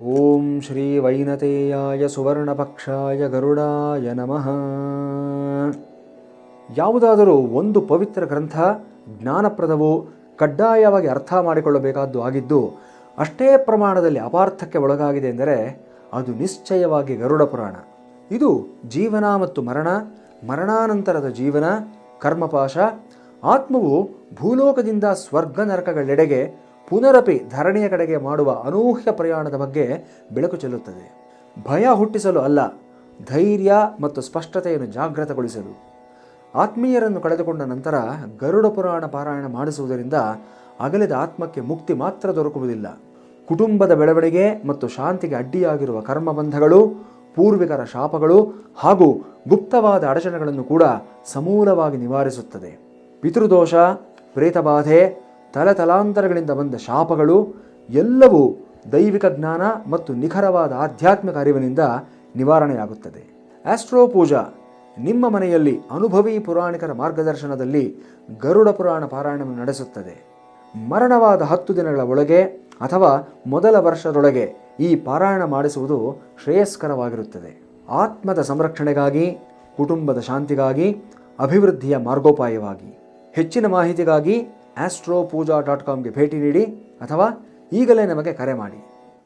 ಓಂ ಶ್ರೀ ವೈನತೇಯಾಯ ಸುವರ್ಣಪಕ್ಷಾಯ ಗರುಡಾಯ ನಮಃ ಯಾವುದಾದರೂ ಒಂದು ಪವಿತ್ರ ಗ್ರಂಥ ಜ್ಞಾನಪ್ರದವು ಕಡ್ಡಾಯವಾಗಿ ಅರ್ಥ ಮಾಡಿಕೊಳ್ಳಬೇಕಾದ್ದು ಆಗಿದ್ದು, ಅಷ್ಟೇ ಪ್ರಮಾಣದಲ್ಲಿ ಅಪಾರ್ಥಕ್ಕೆ ಒಳಗಾಗಿದೆ ಎಂದರೆ ಅದು ನಿಶ್ಚಯವಾಗಿ ಗರುಡ ಪುರಾಣ. ಇದು ಜೀವನ ಮತ್ತು ಮರಣ, ಮರಣಾನಂತರದ ಜೀವನ, ಕರ್ಮಪಾಶ, ಆತ್ಮವು ಭೂಲೋಕದಿಂದ ಸ್ವರ್ಗ ನರಕಗಳೆಡೆಗೆ ಪುನರಪಿ ಧರಣಿಯ ಕಡೆಗೆ ಮಾಡುವ ಅನೂಹ್ಯ ಪ್ರಯಾಣದ ಬಗ್ಗೆ ಬೆಳಕು ಚೆಲ್ಲುತ್ತದೆ. ಭಯ ಹುಟ್ಟಿಸಲು ಅಲ್ಲ, ಧೈರ್ಯ ಮತ್ತು ಸ್ಪಷ್ಟತೆಯನ್ನು ಜಾಗೃತಗೊಳಿಸಲು. ಆತ್ಮೀಯರನ್ನು ಕಳೆದುಕೊಂಡ ನಂತರ ಗರುಡ ಪುರಾಣ ಪಾರಾಯಣ ಮಾಡಿಸುವುದರಿಂದ ಅಗಲಿದ ಆತ್ಮಕ್ಕೆ ಮುಕ್ತಿ ಮಾತ್ರ ದೊರಕುವುದಿಲ್ಲ. ಕುಟುಂಬದ ಬೆಳವಣಿಗೆ ಮತ್ತು ಶಾಂತಿಗೆ ಅಡ್ಡಿಯಾಗಿರುವ ಕರ್ಮಬಂಧಗಳು, ಪೂರ್ವಿಕರ ಶಾಪಗಳು ಹಾಗೂ ಗುಪ್ತವಾದ ಅಡಚಣೆಗಳನ್ನು ಕೂಡ ಸಮೂಲವಾಗಿ ನಿವಾರಿಸುತ್ತದೆ. ಪಿತೃದೋಷ, ಪ್ರೇತಬಾಧೆ ತಲತಲಾಂತರಗಳಿಂದ ಬಂದ ಶಾಪಗಳು ಎಲ್ಲವೂ ದೈವಿಕ ಜ್ಞಾನ ಮತ್ತು ನಿಖರವಾದ ಆಧ್ಯಾತ್ಮಿಕ ಅರಿವಿನಿಂದ ನಿವಾರಣೆಯಾಗುತ್ತದೆ. ಆಸ್ಟ್ರೋ ಪೂಜಾ, ನಿಮ್ಮ ಮನೆಯಲ್ಲಿ ಅನುಭವಿ ಪುರಾಣಿಕರ ಮಾರ್ಗದರ್ಶನದಲ್ಲಿ ಗರುಡ ಪುರಾಣ ಪಾರಾಯಣವನ್ನು ನಡೆಸುತ್ತದೆ. ಮರಣವಾದ ಹತ್ತು ದಿನಗಳ ಒಳಗೆ ಅಥವಾ ಮೊದಲ ವರ್ಷದೊಳಗೆ ಈ ಪಾರಾಯಣ ಮಾಡಿಸುವುದು ಶ್ರೇಯಸ್ಕರವಾಗಿರುತ್ತದೆ. ಆತ್ಮದ ಸಂರಕ್ಷಣೆಗಾಗಿ, ಕುಟುಂಬದ ಶಾಂತಿಗಾಗಿ, ಅಭಿವೃದ್ಧಿಯ ಮಾರ್ಗೋಪಾಯವಾಗಿ. ಹೆಚ್ಚಿನ ಮಾಹಿತಿಗಾಗಿ ಆಸ್ಟ್ರೋ ಪೂಜಾ ಡಾಟ್ ಕಾಮ್ಗೆ ಭೇಟಿ ನೀಡಿ ಅಥವಾ ಈಗಲೇ ನಮಗೆ ಕರೆ ಮಾಡಿ.